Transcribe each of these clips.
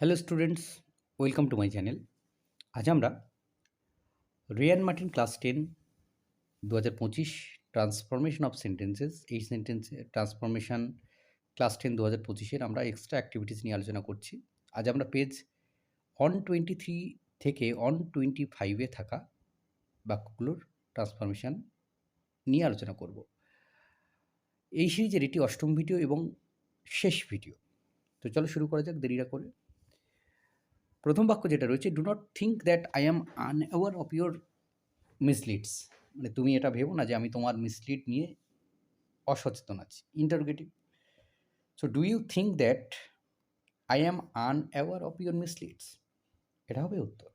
Hello students welcome to my channel আজ আমরা Ray and Martin class ten দু হাজার পঁচিশ ট্রান্সফরমেশন অফ সেন্টেন্সেস এই সেন্টেন্সে ট্রান্সফরমেশন ক্লাস টেন দু হাজার পঁচিশের আমরা এক্সট্রা অ্যাক্টিভিটিস নিয়ে আলোচনা করছি। আজ আমরা পেজ অন টোয়েন্টি থ্রি থেকে অন টোয়েন্টি ফাইভে থাকা বাক্যগুলোর ট্রান্সফরমেশন নিয়ে আলোচনা করব। এই সিরিজের এটি অষ্টম ভিডিও এবং শেষ ভিডিও তো চলো শুরু করা যাক দেরিরা করে। প্রথম বাক্য যেটা রয়েছে do not think that I am unaware of your misleads মানে তুমি এটা ভেবো না যে আমি তোমার মিসলিড নিয়ে অসচেতন আছি। Interrogative so do you think that I am unaware of your misleads এটা হবে উত্তর।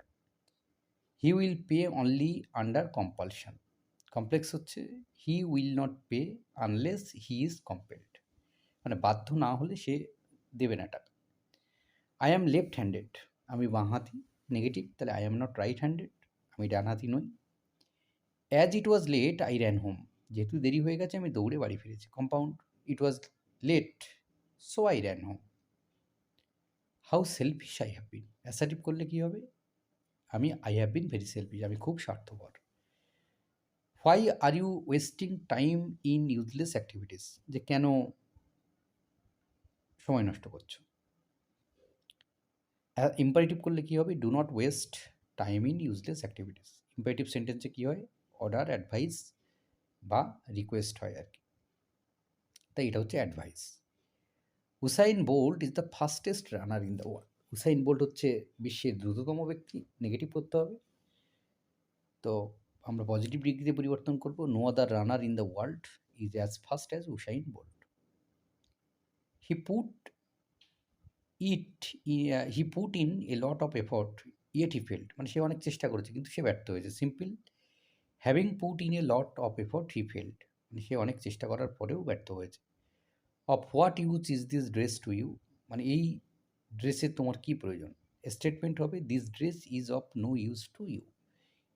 He will pay only under compulsion complex হচ্ছে he will not pay unless he is compelled মানে বাধ্য না হলে সে দেবে না টাকা। আই অ্যাম লেফট হ্যান্ডেড আমি বাঁহাতি নেগেটিভ তাহলে I am not right handed আমি ডানহাতি নই। As it was late I ran home যেহেতু দেরি হয়ে গেছে, আমি দৌড়ে বাড়ি ফিরেছি। Compound it was late so I ran home how selfish I have been assertive করলে কী হবে? আমি I have been very selfish আমি খুব স্বার্থপর। Why are you wasting time in useless activities যে কেন সময় নষ্ট করছ? ইম্পারেটিভ করলে কী হবে? Do not waste time in useless activities imperative সেন্টেন্সে কী হয়? অর্ডার অ্যাডভাইস বা রিকোয়েস্ট হয় আর কি। তাই এটা হচ্ছে advice Usain Bolt is the fastest runner in the world Usain Bolt হচ্ছে বিশ্বের দ্রুততম ব্যক্তি নেগেটিভ করতে হবে। তো আমরা পজিটিভ ডিগ্রিতে পরিবর্তন করব। No other runner in the world is as fast as Usain Bolt he put it he put in a lot of effort, yet he failed মানে সে অনেক চেষ্টা করেছে, কিন্তু সে ব্যর্থ হয়েছে। Simple, having put in a lot of effort, he failed মানে সে অনেক চেষ্টা করার পরেও ব্যর্থ হয়েছে। Of what use is this dress to you? মানে এই ড্রেসের তোমার কী প্রয়োজন? স্টেটমেন্ট হবে, this dress is of no use to you.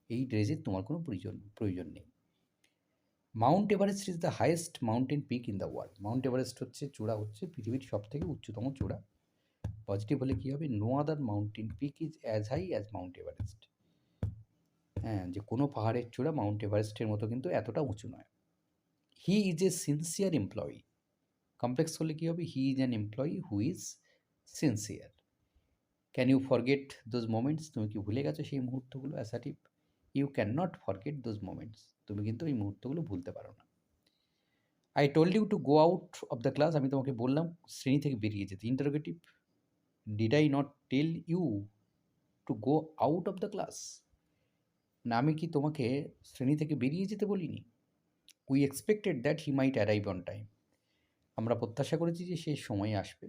এই ড্রেসের তোমার কোনো প্রয়োজন প্রয়োজন নেই। Mount Everest is the highest mountain peak in the world. Mount Everest হচ্ছে, চূড়া হচ্ছে পৃথিবীর সব থেকে উচ্চতম চূড়া। পজিটিভ হলে কী হবে? No other mountain peak is as high as Mount Everest হ্যাঁ যে কোনো পাহাড়ের চূড়া মাউন্ট এভারেস্টের মতো কিন্তু এতটা উঁচু নয়। He is a sincere employee complex হলে কী হবে? He is an employee who is sincere can you forget those moments তুমি কি ভুলে গেছো সেই মুহূর্তগুলো? Assertive you can not forget those moments তুমি কিন্তু এই মুহূর্তগুলো ভুলতে পারো না। I told you to go out of the class আমি তোমাকে বললাম, শ্রেণি থেকে বেরিয়ে যেতে। Interrogative did I not tell you to go out of the class না, আমি কি তোমাকে শ্রেণি থেকে বেরিয়ে যেতে বলিনি? We expected that he might arrive on time আমরা প্রত্যাশা করেছি যে সে সময়ে আসবে।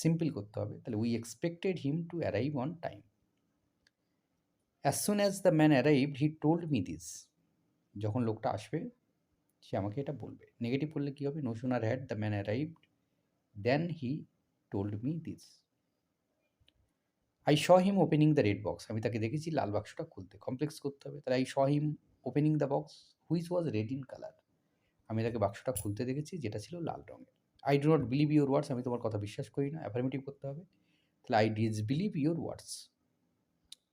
সিম্পল করতে হবে। তাহলে we expected him to arrive on time as soon as the man arrive he told me this যখন লোকটা আসবে, সে আমাকে এটা বলবে। নেগেটিভ করলে কী হবে? No sooner had the man arrived then he told me this I saw him opening the red box আমি তাকে দেখেছি, লাল বাক্সটা খুলতে। কমপ্লেক্স করতে হবে। তাহলে I saw him opening the box which was red in colour আমি তাকে বাক্সটা খুলতে দেখেছি, যেটা ছিল লাল রঙের। I do not believe your words আমি তোমার কথা বিশ্বাস করি না। অ্যাফার্মেটিভ করতে হবে। তাহলে আই ডিজ বিলিভ ইউর ওয়ার্ডস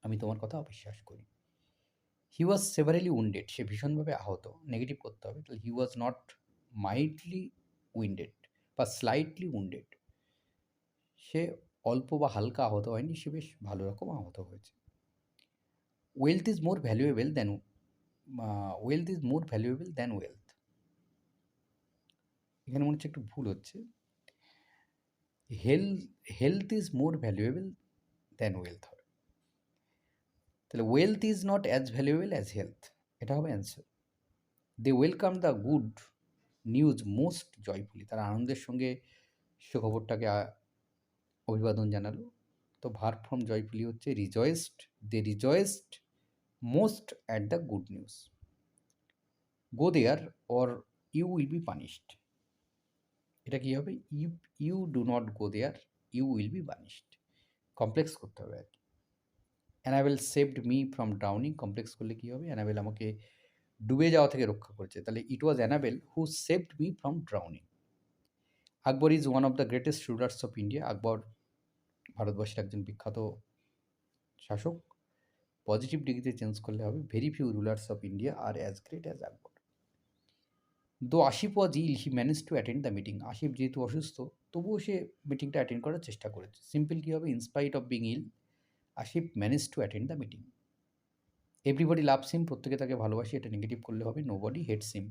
আমি তোমার কথা অবিশ্বাস করি। হি ওয়াজ সেভারেলি উইন্ডেড সে ভীষণভাবে আহত। নেগেটিভ করতে হবে। তাহলে he was not mildly winded বা স্লাইটলি উইন্ডেড সে অল্প বা হালকা আহত হয়নি, সে বেশ ভালো রকম আহত হয়েছে। Wealth is more valuable than wealth is more valuable than wealth এখানে মনে হচ্ছে একটু ভুল হচ্ছে। Health health is more valuable than wealth হবে তাহলে wealth is not as valuable as health এটা হবে answer they welcome the good news most joyfully তারা আনন্দের সঙ্গে সুখবরটাকে অভিবাদন জানালো। তো ভার ফ্রম জয়ফুলি হচ্ছে rejoiced they rejoiced most at the good news go there or you will be punished এটা কী হবে? You you do not go there you will be punished complex করতে হবে আর কি। Annabel saved me from drowning complex করলে কী হবে? অ্যানাবেল আমাকে ডুবে যাওয়া থেকে রক্ষা করেছে। তাহলে it was Annabel who saved me from drowning Akbar is one of the greatest rulers of India Akbar ভারতবর্ষের একজন বিখ্যাত শাসক পজিটিভ ডিগ্রিতে চেঞ্জ করলে হবে very few rulers of India are as great as Akbar though Asif was ill he manage to attend the meeting Asif যেহেতু অসুস্থ, তবুও সে মিটিংটা অ্যাটেন্ড করার চেষ্টা করেছে। সিম্পল কী হবে? In spite of being ill Asif manage to attend the meeting everybody love seem প্রত্যেকে তাকে ভালোবাসে, এটা নেগেটিভ করলে হবে নো বডি হেড সিম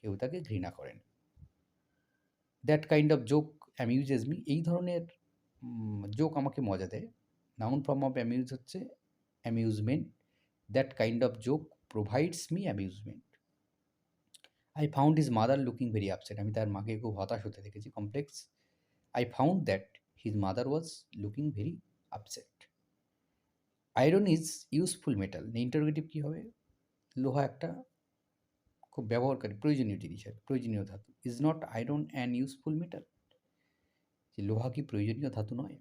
কেউ তাকে ঘৃণা করেন that kind of joke amuses me এই ধরনের জোক আমাকে মজা দেয়। নাউন ফর্ম অফ অ্যামিউজ হচ্ছে amusement that kind of joke provides me amusement I found his mother looking very upset আমি তার মাকে খুব হতাশ হতে দেখেছি। Complex I found that his mother was looking very upset iron is useful metal interrogative কী হবে? লোহা একটা খুব ব্যবহারকারী, প্রয়োজনীয় জিনিস আর প্রয়োজনীয় ধাতু। Is not iron and useful metal যে লোহা কি প্রয়োজনীয় ধাতু নয়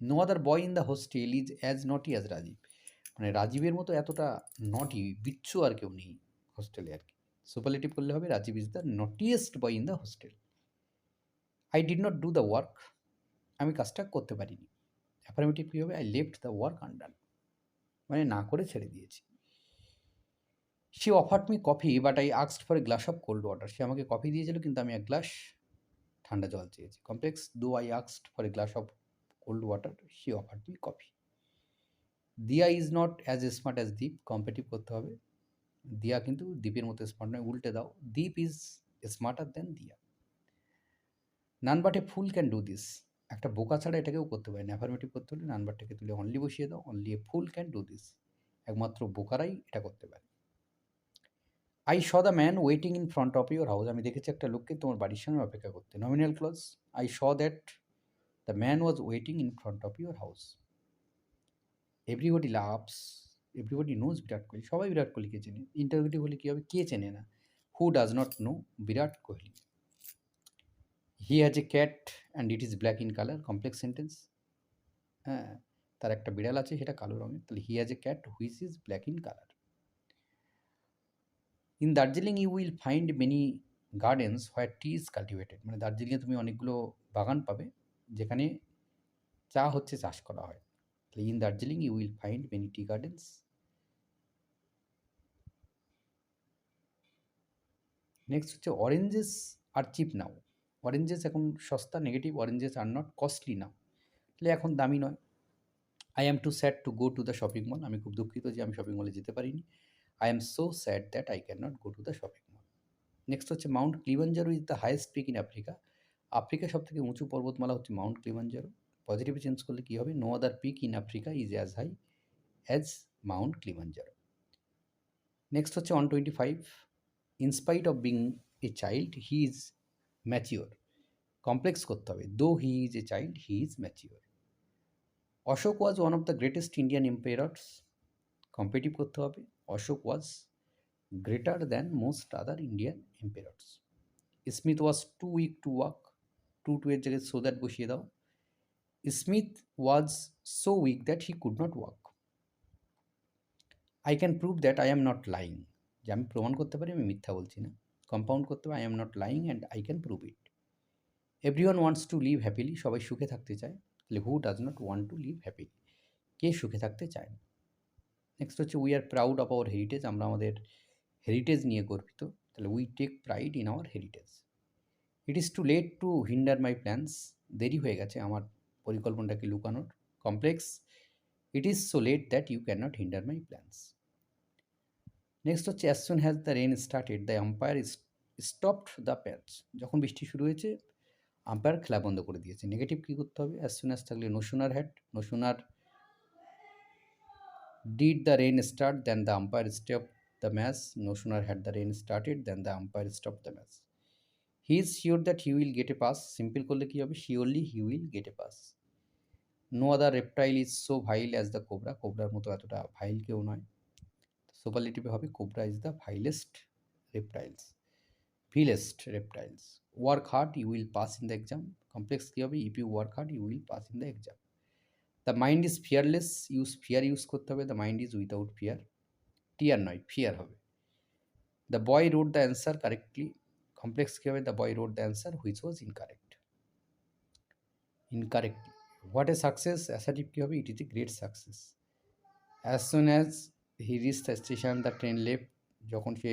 no other boy in the hostel is as naughty as Rajiv মানে রাজীবের মতো এতটা নটি বিচ্ছু আর কেউ নেই হোস্টেলে আর কি। সুপারলেটিভ করলে হবে Rajiv is the naughtiest boy in the hostel I did not do the work আমি কাজটা করতে পারিনি। অ্যাফার্মেটিভ কী হবে? I left the work under মানে না করে ছেড়ে দিয়েছি। সে offered me coffee but I আক্সড for a glass of cold water সে আমাকে কফি দিয়েছিল, কিন্তু আমি এক গ্লাস ঠান্ডা জল চেয়েছি। Complex though I আক্সড for a glass of cold water say offer me coffee Diya is not as smart as Deep comparative করতে হবে। দিয়া কিন্তু দ্বীপের মতো স্মার্ট নয়, উল্টে দাও। দ্বীপ is smarter than Diya none but a fool can do this একটা বোকা ছাড়া এটাকেও করতে পারে অ্যাফার্মেটিভ করতে হলে নাম্বারটাকে তুলে অনলি বসিয়ে দাও। Only a fool can do this একমাত্র বোকারাই এটা করতে পারে। I saw the man waiting in front of your house আমি দেখেছি একটা লোককে তোমার বাড়ির সামনে অপেক্ষা করতে। Nominal clause I saw that the man was waiting in front of your house everybody loves everybody knows Virat Kohli সবাই বিরাট কোহলিকে চেনে। ইন্টারভিউটি হলে কী হবে? কে চেনে না? Who does not know Virat Kohli he has a cat and it is black in colour complex sentence হ্যাঁ তার একটা বিড়াল আছে, সেটা কালো রঙের। তাহলে he has a cat which is black in colour in Darjeeling you will find many gardens where tea is cultivated মানে দার্জিলিংয়ে তুমি অনেকগুলো বাগান পাবে, যেখানে চা হচ্ছে চাষ করা হয়। তাহলে in Darjeeling you will find many tea gardens next হচ্ছে oranges are cheap now oranges এখন সস্তা negative oranges are not costly now তাহলে এখন দামি নয়। I am too sad to go to the shopping mall আমি খুব দুঃখিত যে আমি শপিং মলে যেতে পারিনি। I am so sad that I can not go to the shopping mall next হচ্ছে mount Kilimanjaro is the highest peak in Africa Africa সব থেকে উঁচু পর্বতমালা হচ্ছে মাউন্ট ক্লিভাঞ্জারো পজিটিভে চেঞ্জ করলে কী হবে? No other peak in Africa is as high as mount Kilimanjaro next হচ্ছে one twenty five in spite of being a child he is mature complex করতে হবে। Though he is a child he is mature Ashok was one of the greatest Indian empires comparative করতে হবে। Ashok was greater than most other Indian empires Smith was too weak to walk too to এর জায়গায় so that বসিয়ে দাও। Smith was so weak that he could not walk I can prove that I am not lying যে আমি প্রমাণ করতে পারি, আমি মিথ্যা বলছি না। কম্পাউন্ড করতে পারি I am not lying and I can prove it everyone wants to live happily সবাই সুখে থাকতে চায়। তাহলে who does not want to live happily কে সুখে থাকতে চায় না? নেক্সট হচ্ছে we are proud of our heritage আমরা আমাদের হেরিটেজ নিয়ে গর্বিত। তাহলে we take pride in our heritage it is too late to hinder my plans দেরি হয়ে গেছে আমার পরিকল্পনাটাকে লুকানোর। Complex it is so late that you can not hinder my plans next হচ্ছে as soon has the rain started the umpire stopped the match যখন বৃষ্টি শুরু হয়েছে আম্পায়ার খেলা বন্ধ করে দিয়েছে। নেগেটিভ কী করতে হবে? অ্যাজ সুন অ্যাজ থাকলে no sooner had no sooner did the rain start then the umpire stop the match no sooner had the rain started then the umpire stop the match he is sure that he will get a pass simple করলে কী হবে? Surely he will get a pass no other reptile is so vile as the cobra কোবরার মতো এতটা vile কেউ নয়। সুপারলেটিভে হবে cobra is the vilest reptiles vilest reptiles work hard you will pass in the exam complex কী হবে? If you work hard you will pass in the exam the mind is fearless use fear use করতে হবে। The mind is without fear tear নয় fear হবে। The boy wrote the answer correctly complex কী হবে? The boy wrote the answer which was incorrect incorrectly what a success assertive কী হবে? It is a great success as soon as he reach the station the train left যখন সে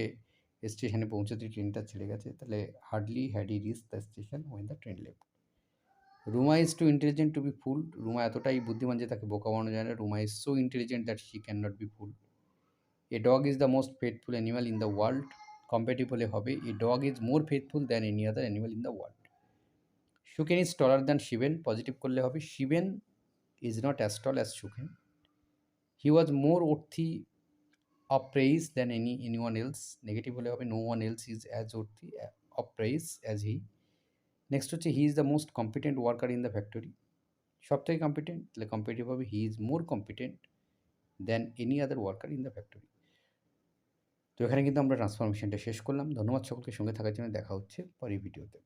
স্টেশনে পৌঁছতে ট্রেনটা ছেড়ে গেছে, তাহলে hardly had he reach the station when the train left Ruma is too intelligent to be fool Ruma এতটাই বুদ্ধিমান যে তাকে বোকা বানানো যায় না। Ruma is so intelligent that she can not be fool a dog is the most faithful animal in the world comparative হলে হবে। A dog is more faithful than any other animal in the world Suken is taller than Shiben positive করলে হবে। Shiben is not as tall as Suken he was more worthy of praise than any anyone else negative হলে হবে। No one else is as worthy of praise as he next হচ্ছে he is the most competent worker in the factory সব থেকে competent তাহলে comparative হবে he is more competent than any other worker in the factory তো এখানে কিন্তু আমরা ট্রান্সফরমেশনটা শেষ করলাম। ধন্যবাদ সকলকে সঙ্গে থাকার জন্য। দেখা হচ্ছে পরের ভিডিওতে